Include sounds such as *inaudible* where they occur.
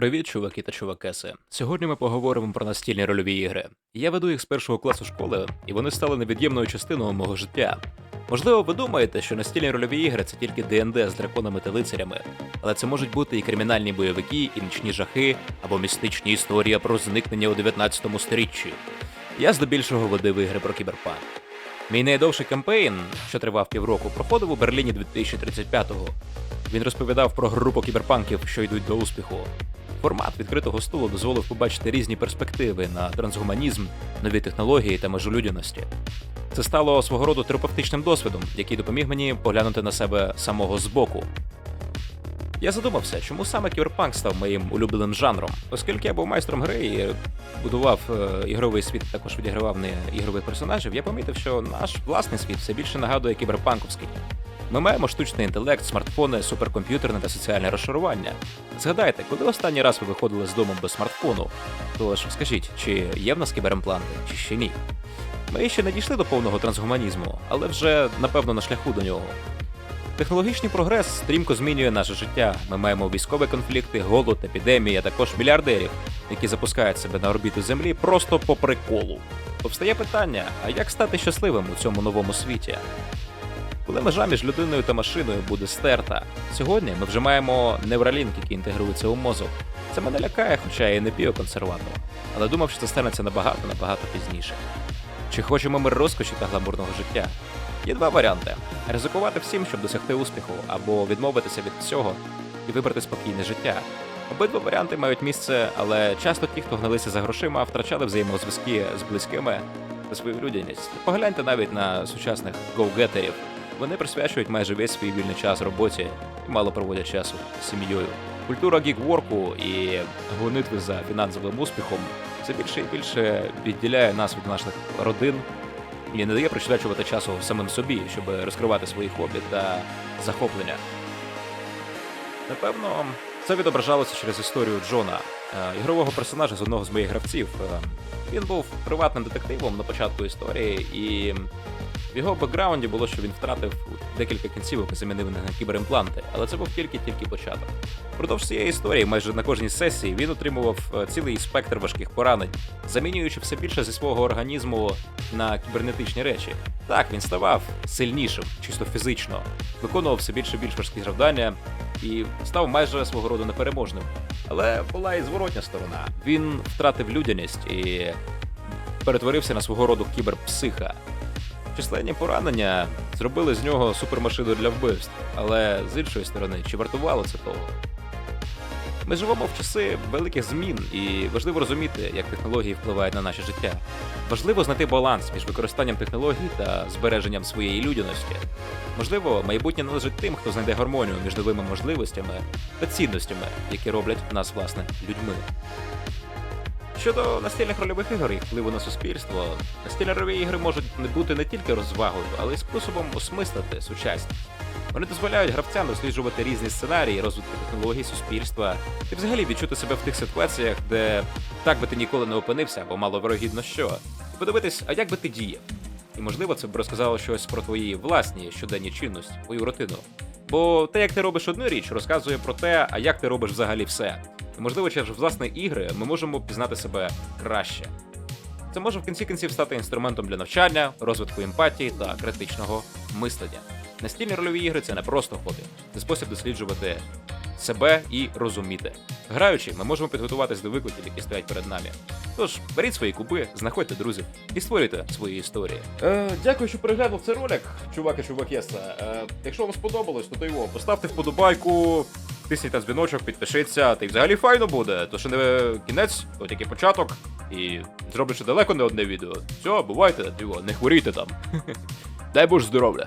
Привіт, чуваки та чувакеси. Сьогодні ми поговоримо про настільні рольові ігри. Я веду їх з першого класу школи, і вони стали невід'ємною частиною мого життя. Можливо, ви думаєте, що настільні рольові ігри це тільки ДНД з драконами та лицарями, але це можуть бути і кримінальні бойовики, і нічні жахи, або містичні історії про зникнення у 19 сторіччі. Я здебільшого водив ігри про кіберпанк. Мій найдовший кампейн, що тривав півроку, проходив у Берліні 2035-го. Він розповідав про групу кіберпанків, що йдуть до успіху. Формат відкритого столу дозволив побачити різні перспективи на трансгуманізм, нові технології та межу людяності. Це стало свого роду терапевтичним досвідом, який допоміг мені поглянути на себе самого збоку. Я задумався, чому саме кіберпанк став моїм улюбленим жанром, оскільки я був майстром гри і будував е, ігровий світ, також відігравав не ігрових персонажів, я помітив, що наш власний світ все більше нагадує кіберпанковський. Ми маємо штучний інтелект, смартфони, суперкомп'ютерне та соціальне розшарування. Згадайте, коли останній раз ви виходили з дому без смартфону? Тож скажіть, чи є в нас кіберимпланти, чи ще ні? Ми ще не дійшли до повного трансгуманізму, але вже напевно на шляху до нього. Технологічний прогрес стрімко змінює наше життя. Ми маємо військові конфлікти, голод, епідемії, а також мільярдерів, які запускають себе на орбіту Землі просто по приколу. Повстає питання: а як стати щасливим у цьому новому світі? Коли межа між людиною та машиною буде стерта, сьогодні ми вже маємо невралінк, який інтегрується у мозок. Це мене лякає, хоча я і не біоконсерватор. Але думав, що це станеться набагато набагато пізніше. Чи хочемо ми розкоші та гламурного життя? Є два варіанти: ризикувати всім, щоб досягти успіху, або відмовитися від всього і вибрати спокійне життя. Обидва варіанти мають місце, але часто ті, хто гналися за грошима, втрачали взаємозв'язки з близькими та свою людяність. Погляньте навіть на сучасних гоу-гетерів. Вони присвячують майже весь свій вільний час роботі і мало проводять часу з сім'єю. Культура гікворку і гонитви за фінансовим успіхом все більше і більше відділяє нас від наших родин і не дає присвячувати часу самим собі, щоб розкривати свої хобі та захоплення. Напевно, це відображалося через історію Джона, е, ігрового персонажа з одного з моїх гравців. Е, Він був приватним детективом на початку історії, і в його бекграунді було, що він втратив декілька кінцівок і замінив на кіберимпланти, але це був тільки-тільки початок. Впродовж цієї історії, майже на кожній сесії, він отримував е, цілий спектр важких поранень, замінюючи все більше зі свого організму на кібернетичні речі. Так, він ставав сильнішим, чисто фізично, виконував все більше більш важкі завдання і став майже свого роду непереможним. Але була і зворотня сторона. Він втратив людяність і перетворився на свого роду кіберпсиха. Численні поранення зробили з нього супермашину для вбивств, але з іншої сторони, чи вартувало це того? Ми живемо в часи великих змін, і важливо розуміти, як технології впливають на наше життя. Важливо знайти баланс між використанням технологій та збереженням своєї людяності. Можливо, майбутнє належить тим, хто знайде гармонію між новими можливостями та цінностями, які роблять нас, власне, людьми. Щодо настільних рольових ігор і впливу на суспільство, настільні рольові ігри можуть не бути не тільки розвагою, але й способом осмислити сучасність. Вони дозволяють гравцям досліджувати різні сценарії розвитку технологій, суспільства і взагалі відчути себе в тих ситуаціях, де так би ти ніколи не опинився, або мало вирогідно що, і подивитись, а як би ти діяв. І можливо, це б розказало щось про твої власні щоденні чинності, твою рутину. Бо те, як ти робиш одну річ, розказує про те, а як ти робиш взагалі все. І можливо, через власне ігри ми можемо пізнати себе краще. Це може в кінці кінців стати інструментом для навчання, розвитку емпатії та критичного мислення. Настільні рольові ігри це не просто хобі, це спосіб досліджувати себе і розуміти. Граючи, ми можемо підготуватись до викликів, які стоять перед нами. Тож беріть свої куби, знаходьте друзів і створюйте свої історії. Е, дякую, що переглянув цей ролик, чуваки, чувакеса. Е, якщо вам сподобалось, то його поставте вподобайку, тисніть на дзвіночок, підпишіться, та й взагалі файно буде. То ще не кінець, то тільки початок. І зроблю ще далеко не одне відео. Все, бувайте, диво, не хворійте там. *laughs* Дай Боже здоров'я.